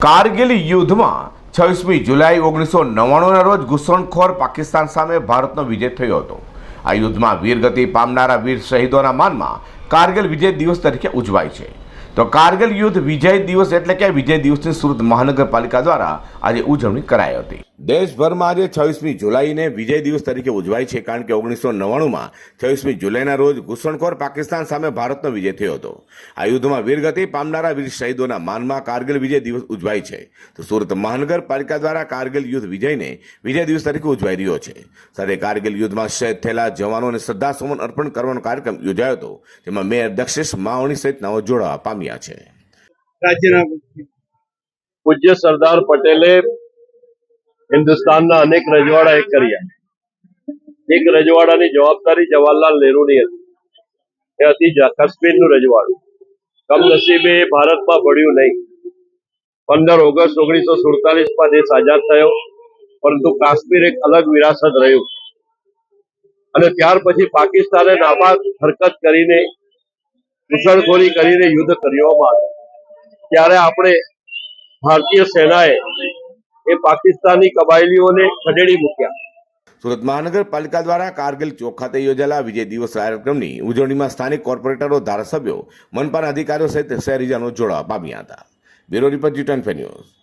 કારગિલ યુદ્ધમાં છવ્વીસમી જુલાઈ ઓગણીસો નવ્વાણુંના રોજ ઘૂસણખોર પાકિસ્તાન સામે ભારતનો વિજય થયો હતો. આ યુદ્ધમાં વીરગતિ પામનારા વીર શહીદોના માનમાં કારગિલ વિજય દિવસ તરીકે ઉજવાય છે. તો કારગિલ યુદ્ધ વિજય દિવસ એટલે કે વિજય દિવસની સુરત મહાનગરપાલિકા દ્વારા આજે ઉજવણી કરાઈ હતી. દેશભરમાં આજે છવ્વીસમી જુલાઈને વિજય દિવસ તરીકે ઉજવાય છે કારણ કે ઓગણીસો નવ્વાણુંમાં છવ્વીસમી જુલાઈના રોજ ઘૂસણખોર પાકિસ્તાન સામે ભારતનો વિજય થયો હતો. આ યુદ્ધમાં વીરગતિ પામનારા વીર શહીદોના માનમાં કારગિલ વિજય દિવસ ઉજવાય છે. તો સુરત મહાનગરપાલિકા દ્વારા કારગિલ યુદ્ધ વિજયને વિજય દિવસ તરીકે ઉજવાઈ રહ્યો છે. સાથે કારગિલ યુદ્ધમાં શહીદ થયેલા જવાનોને શ્રદ્ધાસુમન અર્પણ કરવાનો કાર્યક્રમ યોજાયો હતો. જેમાં મેયર દક્ષેશ માવણી સહિત નવો જોડાવા પામ્યા છે. રાજ્યના પૂજ્ય સરદાર પટેલે હિન્દુસ્તાનના અનેક રજવાડા એક કર્યા. એક રજવાડાની જવાબદારી જવાહરલાલ નહેરુની હતી. એ હતી કાશ્મીરનું રજવાડું. કમનસીબે એ ભારતમાં ભળ્યું નહીં. પંદર ઓગસ્ટ ઓગણીસો સુડતાલીસમાં દેશ આઝાદ થયો પરંતુ કાશ્મીર એક અલગ વિરાસત રહ્યું. અને ત્યાર પછી પાકિસ્તાને નાપાક હરકત કરીને ઘૂસણખોરી કરીને યુદ્ધ કરવામાં આવ્યું. ત્યારે આપણે ભારતીય સેનાએ એ પાકિસ્તાની કબાયલીઓને ખદેડી મૂક્યા. સુરત મહાનગરપાલિકા દ્વારા કારગિલ ચોક ખાતે યોજાયેલા વિજય દિવસ કાર્યક્રમની ઉજવણીમાં સ્થાનિક કોર્પોરેટરો, ધારાસભ્યો, મનપાના અધિકારીઓ સહિત શહેરીજનો જોડાવા પામ્યા હતા. Bureau report G news.